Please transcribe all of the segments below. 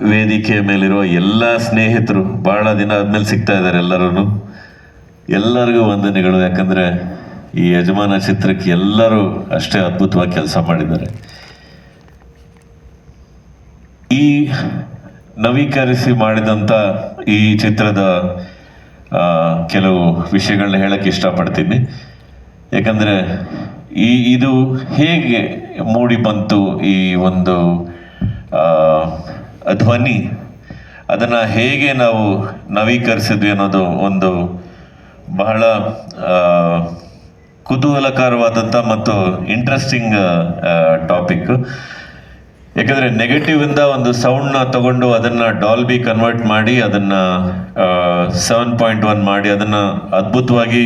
ವೇದಿಕೆಯ ಮೇಲಿರುವ ಎಲ್ಲ ಸ್ನೇಹಿತರು ಬಹಳ ದಿನ ಆದ್ಮೇಲೆ ಸಿಗ್ತಾ ಇದ್ದಾರೆ ಎಲ್ಲರೂ ಎಲ್ಲರಿಗೂ ವಂದನೆಗಳು. ಯಾಕಂದ್ರೆ ಈ ಯಜಮಾನ ಚಿತ್ರಕ್ಕೆ ಎಲ್ಲರೂ ಅಷ್ಟೇ ಅದ್ಭುತವಾಗಿ ಕೆಲಸ ಮಾಡಿದ್ದಾರೆ. ಈ ನವೀಕರಿಸಿ ಮಾಡಿದಂಥ ಈ ಚಿತ್ರದ ಕೆಲವು ವಿಷಯಗಳನ್ನ ಹೇಳಕ್ಕೆ ಇಷ್ಟಪಡ್ತೀನಿ. ಯಾಕಂದ್ರೆ ಈ, ಇದು ಹೇಗೆ ಮೂಡಿ ಬಂತು ಈ ಒಂದು ಧ್ವನಿ, ಅದನ್ನು ಹೇಗೆ ನಾವು ನವೀಕರಿಸಿದ್ವಿ ಅನ್ನೋದು ಒಂದು ಬಹಳ ಕುತೂಹಲಕರವಾದಂಥ ಮತ್ತು ಇಂಟ್ರೆಸ್ಟಿಂಗ್ ಟಾಪಿಕ್ ಯಾಕಂದರೆ ನೆಗೆಟಿವಿಂದ ಒಂದು ಸೌಂಡ್ನ ತಗೊಂಡು ಅದನ್ನ ಡಾಲ್ಬಿ ಕನ್ವರ್ಟ್ ಮಾಡಿ ಅದನ್ನು ಸೆವೆನ್ ಪಾಯಿಂಟ್ ಒನ್ ಮಾಡಿ ಅದನ್ನು ಅದ್ಭುತವಾಗಿ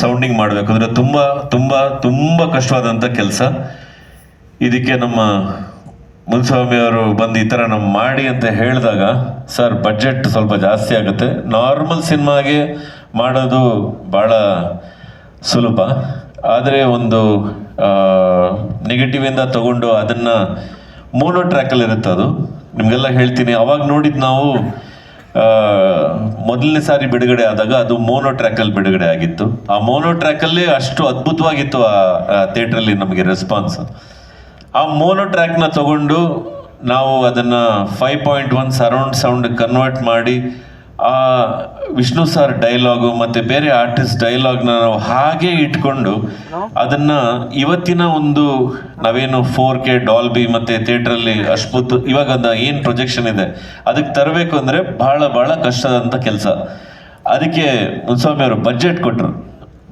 ಸೌಂಡಿಂಗ್ ಮಾಡಬೇಕು. ಅಂದರೆ ತುಂಬ ತುಂಬ ತುಂಬ ಕಷ್ಟವಾದಂಥ ಕೆಲಸ. ಇದಕ್ಕೆ ನಮ್ಮ ಮುನ್ಸ್ವಾಮಿ ಅವರು ಬಂದು ಈ ಥರ ನಾವು ಮಾಡಿ ಅಂತ ಹೇಳಿದಾಗ, ಸರ್ ಬಜೆಟ್ ಸ್ವಲ್ಪ ಜಾಸ್ತಿ ಆಗುತ್ತೆ. ನಾರ್ಮಲ್ ಸಿನಿಮಾಗೆ ಮಾಡೋದು ಭಾಳ ಸುಲಭ. ಆದರೆ ಒಂದು ನೆಗೆಟಿವಿಂದ ತಗೊಂಡು ಅದನ್ನು ಮೋನೋ ಟ್ರ್ಯಾಕಲ್ಲಿ ಇರುತ್ತೆ ಅದು. ನಿಮಗೆಲ್ಲ ಹೇಳ್ತೀನಿ. ಅವಾಗ ನೋಡಿದ್ದು ನಾವು ಮೊದಲನೇ ಸಾರಿ ಬಿಡುಗಡೆ ಆದಾಗ ಅದು ಮೋನೋ ಟ್ರ್ಯಾಕಲ್ಲಿ ಬಿಡುಗಡೆ ಆಗಿತ್ತು. ಆ ಮೋನೋ ಟ್ರ್ಯಾಕಲ್ಲಿ ಅಷ್ಟು ಅದ್ಭುತವಾಗಿತ್ತು ಆ ಥಿಯೇಟ್ರಲ್ಲಿ ನಮಗೆ ರೆಸ್ಪಾನ್ಸ್ ಆ ಮೋನೋ ಟ್ರ್ಯಾಕ್ನ ತಗೊಂಡು ನಾವು ಅದನ್ನು five point one surround sound convert ಮಾಡಿ ಆ ವಿಷ್ಣು ಸರ್ ಡೈಲಾಗು ಮತ್ತು ಬೇರೆ ಆರ್ಟಿಸ್ಟ್ ಡೈಲಾಗ್ನ ನಾವು ಹಾಗೆ ಇಟ್ಕೊಂಡು ಅದನ್ನು ಇವತ್ತಿನ ಒಂದು ನಾವೇನು ಫೋರ್ ಕೆ ಡಾಲ್ಬಿ ಮತ್ತು ಥಿಯೇಟ್ರಲ್ಲಿ ಅಶ್ಬುತ್ ಇವಾಗ ಅದು ಏನು ಪ್ರೊಜೆಕ್ಷನ್ ಇದೆ ಅದಕ್ಕೆ ತರಬೇಕು ಅಂದರೆ ಭಾಳ ಭಾಳ ಕಷ್ಟದಂಥ ಕೆಲಸ. ಅದಕ್ಕೆ ಮುನ್ಸ್ವಾಮಿ ಅವರು ಬಜೆಟ್ ಕೊಟ್ಟರು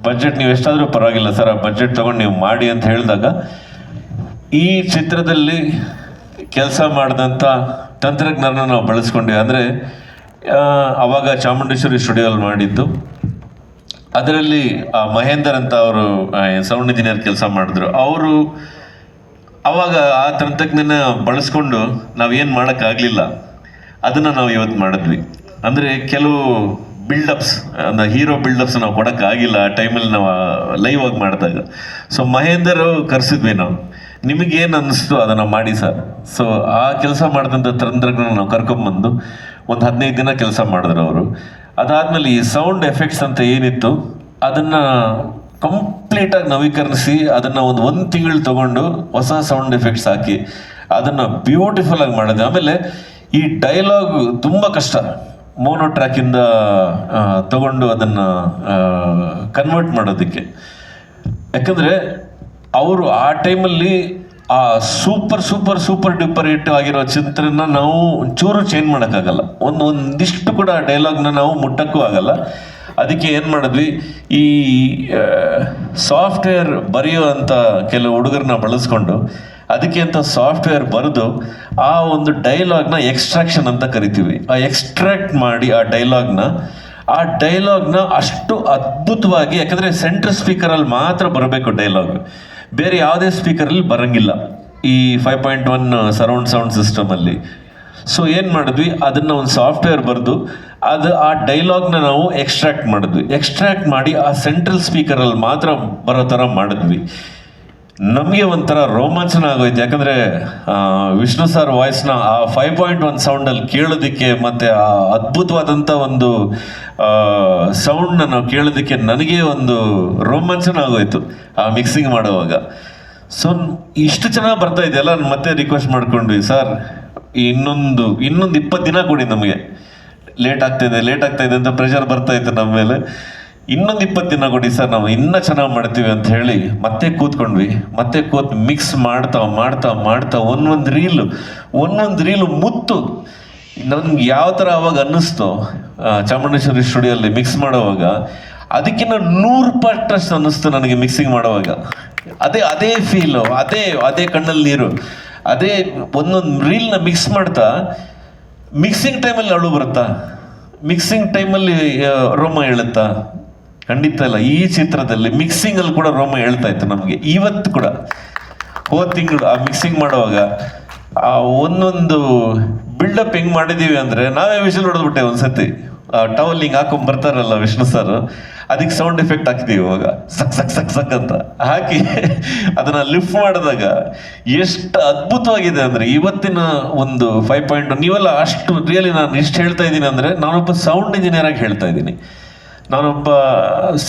ಬಜೆಟ್ ನೀವು ಎಷ್ಟಾದರೂ ಪರವಾಗಿಲ್ಲ ಸರ್ ಆ ಬಜೆಟ್ ತೊಗೊಂಡು ನೀವು ಮಾಡಿ ಅಂತ ಹೇಳಿದಾಗ ಈ ಚಿತ್ರದಲ್ಲಿ ಕೆಲಸ ಮಾಡಿದಂಥ ತಂತ್ರಜ್ಞಾನ ನಾವು ಬಳಸ್ಕೊಂಡೆ ಅಂದರೆ ಆವಾಗ ಚಾಮುಂಡೇಶ್ವರಿ ಸ್ಟುಡಿಯೋಲ್ಲಿ ಮಾಡಿದ್ದು. ಅದರಲ್ಲಿ, ಆ, ಮಹೇಂದರ್ ಅಂತ ಅವರು ಸೌಂಡ್ ಇಂಜಿನಿಯರ್ ಕೆಲಸ ಮಾಡಿದ್ರು. ಅವರು ಅವಾಗ ಆ ತಂತ್ರಜ್ಞಾನ ಬಳಸ್ಕೊಂಡು ನಾವೇನು ಮಾಡೋಕ್ಕಾಗಲಿಲ್ಲ. ಅದನ್ನು ನಾವು ಇವತ್ತು ಮಾಡಿದ್ವಿ. ಅಂದರೆ, ಕೆಲವು ಬಿಲ್ಡಪ್ಸ್ ಅಂದರೆ ಹೀರೋ ಬಿಲ್ಡಪ್ಸ್ ನಾವು ಕೊಡೋಕ್ಕಾಗಿಲ್ಲ ಆ ಟೈಮಲ್ಲಿ ನಾವು ಲೈವ್ ಆಗಿ ಮಾಡಿದಾಗ. ಸೊ ಮಹೇಂದರ್ ಕರೆಸಿದ್ವಿ ನಾವು. ನಿಮಗೇನು ಅನ್ನಿಸ್ತು ಅದನ್ನು ಮಾಡಿ ಸರ್? ಸೊ ಆ ಕೆಲಸ ಮಾಡಿದಂಥ ತಂತ್ರಜ್ಞಾನ ನಾವು ಕರ್ಕೊಂಬಂದು ಒಂದು ಹದಿನೈದು ದಿನ ಕೆಲಸ ಮಾಡಿದ್ರು ಅವರು. ಅದಾದಮೇಲೆ ಈ ಸೌಂಡ್ ಎಫೆಕ್ಟ್ಸ್ ಅಂತ ಏನಿತ್ತು, ಅದನ್ನು ಕಂಪ್ಲೀಟಾಗಿ ನವೀಕರಿಸಿ ಅದನ್ನು ಒಂದು ಒಂದು ತಿಂಗಳು ತಗೊಂಡು ಹೊಸ ಸೌಂಡ್ ಎಫೆಕ್ಟ್ಸ್ ಹಾಕಿ, ಅದನ್ನು ಬ್ಯೂಟಿಫುಲ್ ಆಗಿ ಮಾಡಿದೆ. ಆಮೇಲೆ ಈ ಡೈಲಾಗ್ ತುಂಬ ಕಷ್ಟ. ಮೋನೋ ಟ್ರ್ಯಾಕಿಂದ ತಗೊಂಡು ಅದನ್ನು ಕನ್ವರ್ಟ್ ಮಾಡೋದಕ್ಕೆ. ಯಾಕಂದರೆ ಅವರು ಆ ಟೈಮಲ್ಲಿ ಆ super super super duper hit ಆಗಿರೋ ಚಿತ್ರನ ನಾವು ಚೂರು ಚೇಂಜ್ ಮಾಡೋಕ್ಕಾಗಲ್ಲ. ಒಂದು ಒಂದಿಷ್ಟು ಕೂಡ ಡೈಲಾಗ್ನ ನಾವು ಮುಟ್ಟಕ್ಕೂ ಆಗಲ್ಲ. ಅದಕ್ಕೆ ಏನು ಮಾಡಿದ್ವಿ? ಈ ಸಾಫ್ಟ್ವೇರ್ ಬರೆಯುವಂಥ ಕೆಲವು ಹುಡುಗರನ್ನ ಬಳಸ್ಕೊಂಡು ಅದಕ್ಕೆ ಅಂತ ಸಾಫ್ಟ್ವೇರ್ ಬರೆದು ಆ ಒಂದು ಡೈಲಾಗ್ನ ಎಕ್ಸ್ಟ್ರಾಕ್ಷನ್ ಅಂತ ಕರಿತೀವಿ. ಆ ಎಕ್ಸ್ಟ್ರಾಕ್ಟ್ ಮಾಡಿ ಆ ಡೈಲಾಗ್ನ ಆ ಡೈಲಾಗ್ನ ಅಷ್ಟು ಅದ್ಭುತವಾಗಿ, ಯಾಕಂದರೆ ಸೆಂಟ್ರ್ ಸ್ಪೀಕರಲ್ಲಿ ಮಾತ್ರ ಬರಬೇಕು ಡೈಲಾಗ್ ಬೇರೆ ಯಾವುದೇ ಸ್ಪೀಕರಲ್ಲಿ ಬರಂಗಿಲ್ಲ ಈ five point one surround sound ಸಿಸ್ಟಮಲ್ಲಿ so ಏನು ಮಾಡಿದ್ವಿ? ಅದನ್ನು ಒಂದು ಸಾಫ್ಟ್ವೇರ್ ಬರೆದು ಅದು ಆ ಡೈಲಾಗ್ನ ನಾವು ಎಕ್ಸ್ಟ್ರಾಕ್ಟ್ ಮಾಡಿದ್ವಿ. ಎಕ್ಸ್ಟ್ರಾಕ್ಟ್ ಮಾಡಿ ಆ ಸೆಂಟ್ರಲ್ ಸ್ಪೀಕರಲ್ಲಿ ಮಾತ್ರ ಬರೋ ಥರ ಮಾಡಿದ್ವಿ. ನಮಗೆ ಒಂಥರ ರೋಮಾಂಚನ ಆಗೋಯ್ತು. ಯಾಕಂದರೆ ವಿಷ್ಣು ಸರ್ ವಾಯ್ಸ್ನ ಆ ಫೈವ್ ಪಾಯಿಂಟ್ ಒನ್ ಸೌಂಡಲ್ಲಿ ಕೇಳೋದಕ್ಕೆ ಮತ್ತು ಆ ಅದ್ಭುತವಾದಂಥ ಒಂದು ಸೌಂಡ್ನ ನಾವು ಕೇಳೋದಕ್ಕೆ ನನಗೆ ಒಂದು ರೋಮಾಂಚನ ಆಗೋಯ್ತು ಆ ಮಿಕ್ಸಿಂಗ್ ಮಾಡುವಾಗ. ಸೊ ಇಷ್ಟು ಚೆನ್ನಾಗಿ ಬರ್ತಾ ಇದೆಯಲ್ಲ ಮತ್ತೆ ರಿಕ್ವೆಸ್ಟ್ ಮಾಡ್ಕೊಂಡ್ವಿ. ಸರ್ ಇನ್ನೊಂದು ಇನ್ನೊಂದು ಇಪ್ಪತ್ತು ದಿನ ಕೊಡಿ ನಮಗೆ. ಲೇಟ್ ಆಗ್ತಾ ಇದೆ, ಲೇಟ್ ಆಗ್ತಾ ಇದೆ ಅಂತ ಪ್ರೆಷರ್ ಬರ್ತಾ ಇತ್ತು ನಮ್ಮ ಮೇಲೆ. ಇನ್ನೊಂದು ಇಪ್ಪತ್ತು ದಿನ ಕೊಡಿ ಸರ್ ನಾವು ಇನ್ನೂ ಚೆನ್ನಾಗಿ ಮಾಡ್ತೀವಿ ಅಂತ ಹೇಳಿ ಮತ್ತೆ ಕೂತ್ಕೊಂಡ್ವಿ. ಮತ್ತೆ ಕೂತ್ ಮಿಕ್ಸ್ ಮಾಡ್ತಾ ಮಾಡ್ತಾ ಮಾಡ್ತಾ ಒಂದೊಂದು ರೀಲು ಒಂದೊಂದು ರೀಲು ಮುತ್ತು. ನನ್ಗೆ ಯಾವ ಥರ ಅವಾಗ ಅನ್ನಿಸ್ತೋ ಚಾಮುಂಡೇಶ್ವರಿ ಸ್ಟುಡಿಯೋಲ್ಲಿ ಮಿಕ್ಸ್ ಮಾಡೋವಾಗ ಅದಕ್ಕಿಂತ ನೂರು ಪಟ್ಟಷ್ಟು ಅನ್ನಿಸ್ತು ನನಗೆ ಮಿಕ್ಸಿಂಗ್ ಮಾಡೋವಾಗ. ಅದೇ ಅದೇ ಫೀಲು ಅದೇ ಅದೇ ಕಣ್ಣಲ್ಲಿ ನೀರು. ಅದೇ ಒಂದೊಂದು ರೀಲ್ನ ಮಿಕ್ಸ್ ಮಾಡ್ತಾ ಮಿಕ್ಸಿಂಗ್ ಟೈಮಲ್ಲಿ ಅಳು ಬರುತ್ತಾ? ಮಿಕ್ಸಿಂಗ್ ಟೈಮಲ್ಲಿ ರೋಮ ಹೇಳುತ್ತಾ? ಖಂಡಿತ ಇಲ್ಲ. ಈ ಚಿತ್ರದಲ್ಲಿ ಮಿಕ್ಸಿಂಗ್ ಅಲ್ಲಿ ಕೂಡ ರೋಮ ಹೇಳ್ತಾ ಇತ್ತು ನಮಗೆ. ಇವತ್ತು ಕೂಡ. ಹೋದ ತಿಂಗಳು ಆ ಮಿಕ್ಸಿಂಗ್ ಮಾಡುವಾಗ ಆ ಒಂದೊಂದು ಬಿಲ್ಡಪ್ ಹೆಂಗ್ ಮಾಡಿದೀವಿ ಅಂದ್ರೆ ನಾವೇ ವಿಷಲ್ ಹೊಡೆದ್ಬಿಟ್ಟೆ ಒಂದ್ಸತಿ. ಟವಲ್ ಹಿಂಗ್ ಹಾಕೊಂಡ್ ಬರ್ತಾರಲ್ಲ ವಿಷ್ಣು ಸರ್ ಅದಕ್ಕೆ ಸೌಂಡ್ ಎಫೆಕ್ಟ್ ಹಾಕಿದೀವಿ ಇವಾಗ. ಸಕ್ ಸಕ್ ಸಕ್ ಸಕ್ ಅಂತ. ಹಾಕಿ ಅದನ್ನ ಲಿಫ್ಟ್ ಮಾಡಿದಾಗ ಎಷ್ಟು ಅದ್ಭುತವಾಗಿದೆ ಅಂದ್ರೆ ಇವತ್ತಿನ ಒಂದು ಫೈವ್ ಪಾಯಿಂಟ್ ನೀವೆಲ್ಲ ಅಷ್ಟು ರಿಯಲಿ ನಾನು ಇಷ್ಟು ಹೇಳ್ತಾ ಇದ್ದೀನಿ ಅಂದ್ರೆ ನಾನೊಬ್ಬ ಸೌಂಡ್ ಇಂಜಿನಿಯರ್ ಆಗಿ ಹೇಳ್ತಾ ಇದ್ದೀನಿ. ನಾನೊಬ್ಬ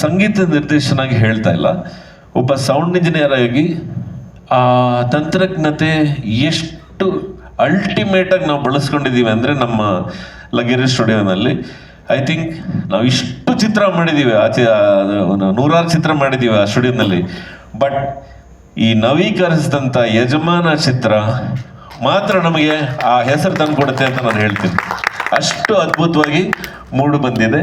ಸಂಗೀತ ನಿರ್ದೇಶನಾಗಿ ಹೇಳ್ತಾ ಇಲ್ಲ. ಒಬ್ಬ ಸೌಂಡ್ ಇಂಜಿನಿಯರ್ ಆಗಿ, ಆ ತಂತ್ರಜ್ಞತೆ ಎಷ್ಟು ಅಲ್ಟಿಮೇಟ್ ಆಗಿ ನಾವು ಬಳಸ್ಕೊಂಡಿದ್ದೀವಿ ಅಂದರೆ ನಮ್ಮ ಲಗೇರಿ ಸ್ಟುಡಿಯೋನಲ್ಲಿ ಐ ಥಿಂಕ್ ನಾವು ಇಷ್ಟು ಚಿತ್ರ ಮಾಡಿದ್ದೀವಿ ಆಚೆ ನೂರಾರು ಚಿತ್ರ ಮಾಡಿದ್ದೀವಿ ಆ ಸ್ಟುಡಿಯೋನಲ್ಲಿ. ಬಟ್ ಈ ನವೀಕರಿಸಿದಂಥ ಯಜಮಾನ ಚಿತ್ರ ಮಾತ್ರ ನಮಗೆ ಆ ಹೆಸರು ತಂದು ಕೊಡುತ್ತೆ ಅಂತ ನಾನು ಹೇಳ್ತೀನಿ. ಅಷ್ಟು ಅದ್ಭುತವಾಗಿ ಮೂಡು ಬಂದಿದೆ.